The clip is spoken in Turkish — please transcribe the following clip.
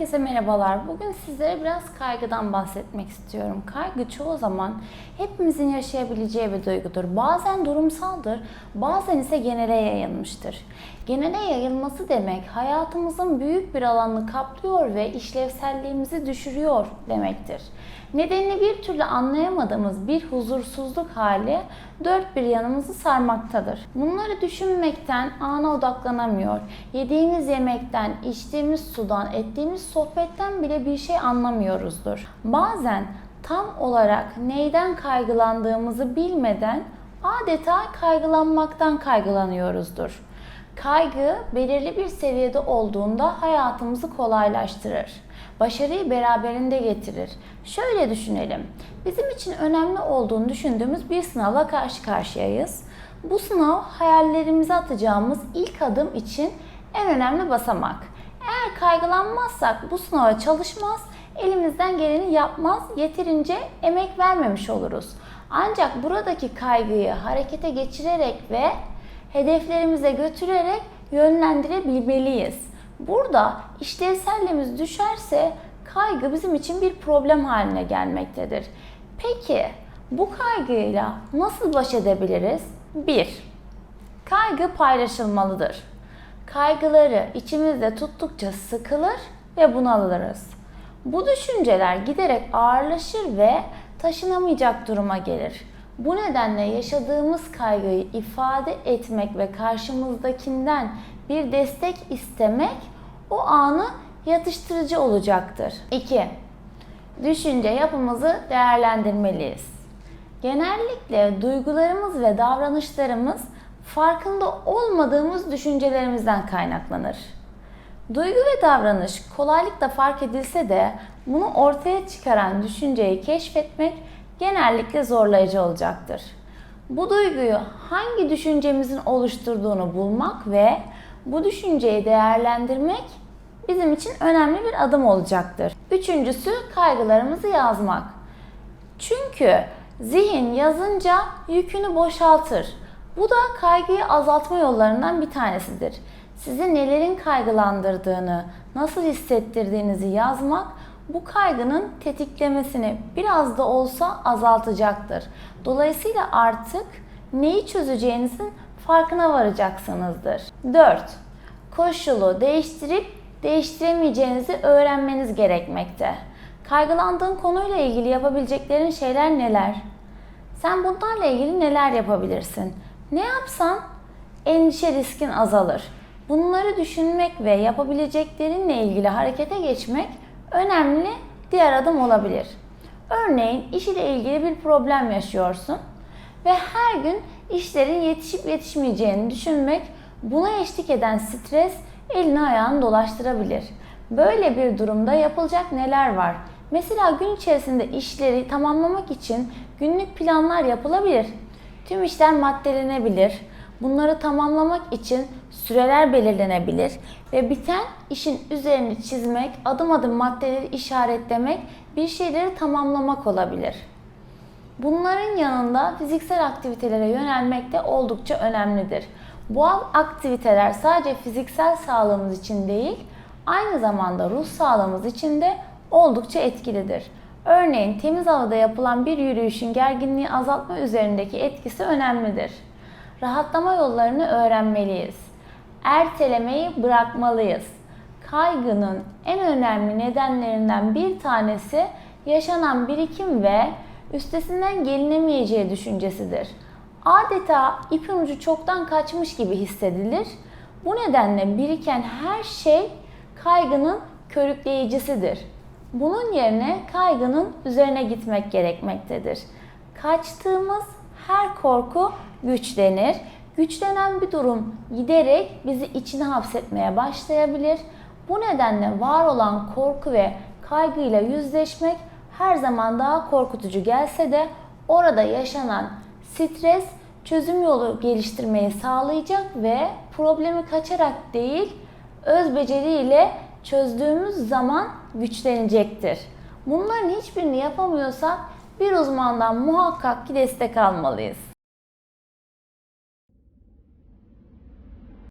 Herkese merhabalar. Bugün sizlere biraz kaygıdan bahsetmek istiyorum. Kaygı çoğu zaman hepimizin yaşayabileceği bir duygudur. Bazen durumsaldır, bazen ise genele yayılmıştır. Genele yayılması demek hayatımızın büyük bir alanını kaplıyor ve işlevselliğimizi düşürüyor demektir. Nedenini bir türlü anlayamadığımız bir huzursuzluk hali dört bir yanımızı sarmaktadır. Bunları düşünmekten ana odaklanamıyor. Yediğimiz yemekten, içtiğimiz sudan, ettiğimiz sohbetten bile bir şey anlamıyoruzdur. Bazen tam olarak neyden kaygılandığımızı bilmeden adeta kaygılanmaktan kaygılanıyoruzdur. Kaygı belirli bir seviyede olduğunda hayatımızı kolaylaştırır. Başarıyı beraberinde getirir. Şöyle düşünelim. Bizim için önemli olduğunu düşündüğümüz bir sınavla karşı karşıyayız. Bu sınav hayallerimize atacağımız ilk adım için en önemli basamak. Eğer kaygılanmazsak bu sınava çalışmaz, elimizden geleni yapmaz, yeterince emek vermemiş oluruz. Ancak buradaki kaygıyı harekete geçirerek ve hedeflerimize götürerek yönlendirebilmeliyiz. Burada işlevselliğimiz düşerse kaygı bizim için bir problem haline gelmektedir. Peki bu kaygıyla nasıl baş edebiliriz? 1. Kaygı paylaşılmalıdır. Kaygıları içimizde tuttukça sıkılır ve bunalırız. Bu düşünceler giderek ağırlaşır ve taşınamayacak duruma gelir. Bu nedenle yaşadığımız kaygıyı ifade etmek ve karşımızdakinden bir destek istemek o anı yatıştırıcı olacaktır. 2. Düşünce yapımızı değerlendirmeliyiz. Genellikle duygularımız ve davranışlarımız farkında olmadığımız düşüncelerimizden kaynaklanır. Duygu ve davranış kolaylıkla fark edilse de bunu ortaya çıkaran düşünceyi keşfetmek genellikle zorlayıcı olacaktır. Bu duyguyu hangi düşüncemizin oluşturduğunu bulmak ve bu düşünceyi değerlendirmek bizim için önemli bir adım olacaktır. Üçüncüsü kaygılarımızı yazmak. Çünkü zihin yazınca yükünü boşaltır. Bu da kaygıyı azaltma yollarından bir tanesidir. Sizi nelerin kaygılandırdığını, nasıl hissettirdiğinizi yazmak bu kaygının tetiklemesini biraz da olsa azaltacaktır. Dolayısıyla artık neyi çözeceğinizin farkına varacaksınızdır. 4. Koşulu değiştirip değiştiremeyeceğinizi öğrenmeniz gerekmekte. Kaygılandığın konuyla ilgili yapabileceklerin şeyler neler? Sen bunlarla ilgili neler yapabilirsin? Ne yapsan endişe riskin azalır. Bunları düşünmek ve yapabileceklerinle ilgili harekete geçmek önemli diğer adım olabilir. Örneğin iş ile ilgili bir problem yaşıyorsun ve her gün işlerin yetişip yetişmeyeceğini düşünmek buna eşlik eden stres elini ayağını dolaştırabilir. Böyle bir durumda yapılacak neler var? Mesela gün içerisinde işleri tamamlamak için günlük planlar yapılabilir. Tüm işler maddelenebilir. Bunları tamamlamak için süreler belirlenebilir ve biten işin üzerini çizmek, adım adım maddeleri işaretlemek, bir şeyleri tamamlamak olabilir. Bunların yanında fiziksel aktivitelere yönelmek de oldukça önemlidir. Bu aktiviteler sadece fiziksel sağlığımız için değil, aynı zamanda ruh sağlığımız için de oldukça etkilidir. Örneğin temiz havada yapılan bir yürüyüşün gerginliği azaltma üzerindeki etkisi önemlidir. Rahatlama yollarını öğrenmeliyiz. Ertelemeyi bırakmalıyız. Kaygının en önemli nedenlerinden bir tanesi yaşanan birikim ve üstesinden gelinemeyeceği düşüncesidir. Adeta ipin ucu çoktan kaçmış gibi hissedilir. Bu nedenle biriken her şey kaygının körükleyicisidir. Bunun yerine kaygının üzerine gitmek gerekmektedir. Kaçtığımız her korku güçlenir. Güçlenen bir durum giderek bizi içine hapsetmeye başlayabilir. Bu nedenle var olan korku ve kaygıyla yüzleşmek her zaman daha korkutucu gelse de orada yaşanan stres çözüm yolu geliştirmeyi sağlayacak ve problemi kaçarak değil öz beceriyle çözdüğümüz zaman güçlenecektir. Bunların hiçbirini yapamıyorsak bir uzmandan muhakkak ki destek almalıyız.